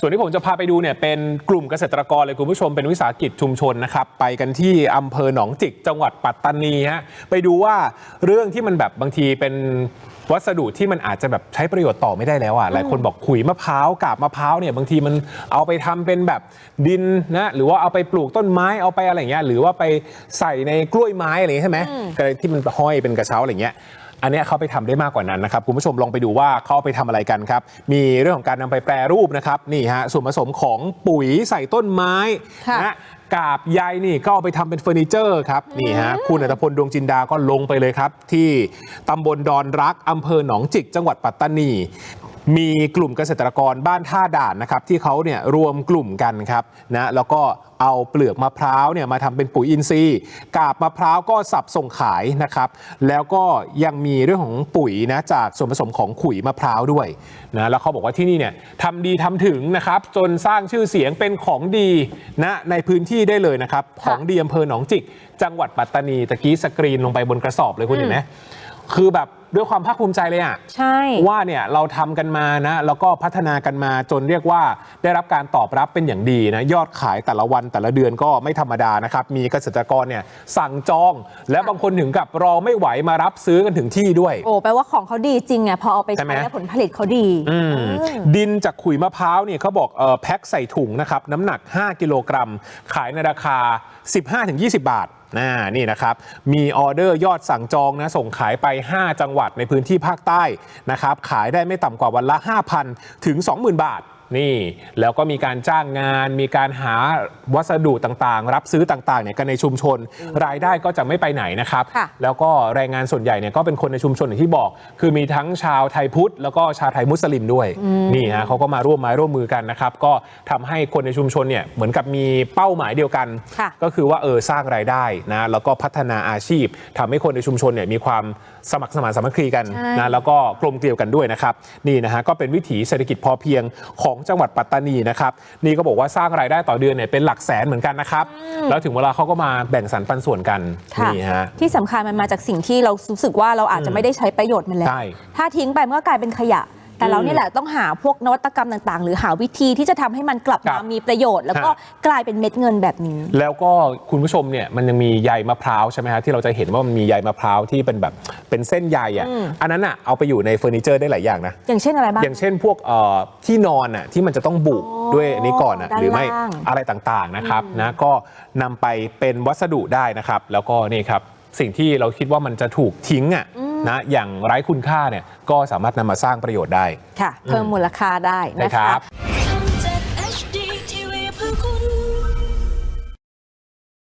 ส่วนที่ผมจะพาไปดูเนี่ยเป็นกลุ่มเกษตรกรเลยคุณผู้ชมเป็นวิสาหกิจชุมชนนะครับ ไปกันที่อำเภอหนองจิกจังหวัดปัตตานีฮะไปดูว่าเรื่องที่มันแบบบางทีเป็น วัสดุที่มันอาจจะแบบใช้ประโยชน์ต่อไม่ได้แล้วอะหลายคนบอกขุยมะพร้าวกาบมะพร้าวเนี่ยบางทีมันเอาไปทำเป็นแบบดินนะหรือว่าเอาไปปลูกต้นไม้เอาไปอะไรเงี้ยหรือว่าไปใส่ในกล้วยไม้อะไรอย่างเงี้ยใช่ไหมอะไรที่มันห้อยเป็นกระเช้าอะไรเงี้ยอันเนี้ยเขาไปทำได้มากกว่านั้นนะครับ คุณผู้ชมลองไปดูว่าเขาเอาไปทำอะไรกันครับ มีเรื่องของการนำไปแปรรูปนะครับ นี่ฮะส่วนผสมของปุ๋ยใส่ต้นไม้ค่ะนะ กาบใยนี่ก็เอาไปทำเป็นเฟอร์นิเจอร์ครับนี่ฮะคุณอัตพลดวงจินดาก็ลงไปเลยครับ ที่ตำบลดอนรักอำเภอหนองจิกจังหวัดปัตตานี มีกลุ่มเกษตรกรบ้านท่าด่านนะครับที่เขาเนี่ยรวมกลุ่มกันครับนะแล้วก็เอาเปลือกมะพร้าวเนี่ยมาทำเป็นปุ๋ยอินทรีย์กาบมะพร้าวก็สับส่งขายนะครับแล้วก็ยังมีเรื่องของปุ๋ยนะจากส่วนผสมของขุยมะพร้าวด้วยนะแล้วเขาบอกว่าที่นี่เนี่ยทำดีทำถึงนะครับจนสร้างชื่อเสียงเป็นของดีนะในพื้นที่ได้เลยนะครับของดีอำเภอหนองจิก จังหวัดปัตตานีตะกี้สกรีนลงไปบนกระสอบเลยคุณเห็นไหมคือแบบ ด้วยความภาคภูมิใจเลยอะใช่ ว่าเนี่ยเราทำกันมานะ แล้วก็พัฒนากันมาจนเรียกว่าได้รับการตอบรับเป็นอย่างดีนะยอดขายแต่ละวันแต่ละเดือนก็ไม่ธรรมดานะครับ มีเกษตรกรเนี่ยสั่งจอง และบางคนถึงกับรอไม่ไหวมารับซื้อกันถึงที่ด้วย โอ้แปลว่าของเขาดีจริงไงพอเอาไปใช่ไหมใช้แล้วผลผลิตเขาดีอืมเออดินจากขุยมะพร้าวเนี่ยเขาบอกเออแพ็คใส่ถุงนะครับน้ำหนัก 5 กิโลกรัม ขายในราคา 15-20 บาทนะนี่นะครับมีออเดอร์ยอดสั่งจองนะส่งขายไป 5 จังหวัดในพื้นที่ภาคใต้นะครับขายได้ไม่ต่ำกว่าวันละ 5,000 ถึง 20,000 บาท นี่ แล้วก็มีการจ้างงาน มีการหาวัสดุต่างๆ รับซื้อต่างๆเนี่ยกันในชุมชน รายได้ก็จะไม่ไปไหนนะครับ ค่ะ แล้วก็แรงงานส่วนใหญ่เนี่ยก็เป็นคนในชุมชนอย่างที่บอก คือมีทั้งชาวไทยพุทธแล้วก็ชาวไทยมุสลิมด้วยนี่ฮะเขาก็มาร่วมไม้ร่วมมือกันนะครับ ก็ทำให้คนในชุมชนเนี่ยเหมือนกับมีเป้าหมายเดียวกัน ค่ะ ก็คือว่าเออสร้างรายได้นะแล้วก็พัฒนาอาชีพทำให้คนในชุมชนเนี่ยมีความสมัครสมานสามัคคีกันใช่นะแล้วก็กลมเกลียวกันด้วยนะครับนี่นะฮะก็เป็นวิถีเศรษฐกิจพอเพียงของจังหวัดปัตตานีนะครับนี่ก็บอกว่าสร้างรายได้ต่อเดือนเนี่ยเป็นหลักแสนเหมือนกันนะครับ แล้วถึงเวลาเขาก็มาแบ่งสรรปันส่วนกันค่ะนี่ฮะที่สำคัญมันมาจากสิ่งที่เรารู้สึกว่าเราอาจจะไม่ได้ใช้ประโยชน์มันแล้วใช่ถ้าทิ้งไปมันก็กลายเป็นขยะ แต่เราเนี่ยแหละต้องหาพวกนวัตกรรมต่าง ๆ หรือหาวิธีที่จะทำให้มันกลับครัมาบมีประโยชน์ แล้วก็ฮะกลายเป็นเม็ดเงินแบบนี้ แล้วก็คุณผู้ชมเนี่ยมันยังมีใยมะพร้าวใช่ไหมฮะที่เราจะเห็นว่ามันมีใยมะพร้าวที่เป็นแบบเป็นเส้นใยอะอันนั้นอะเอาไปอยู่ในเฟอร์นิเจอร์ได้หลายอย่างนะอย่างเช่นอะไรบ้างอย่างเช่นพวกเอ่อที่นอนอะที่มันจะต้องบุอ๋อด้วยอันนี้ก่อนอะด้านหรือไม่ล่างอะไรต่างๆนะครับนะก็นำไปเป็นวัสดุได้นะครับ แล้วก็นี่ครับสิ่งที่เราคิดว่ามันจะถูกทิ้งอะ นะอย่างไร้คุณค่าเนี่ยก็สามารถนำมาสร้างประโยชน์ได้ค่ะเพิ่มมูลค่าได้นะนะคคะรับ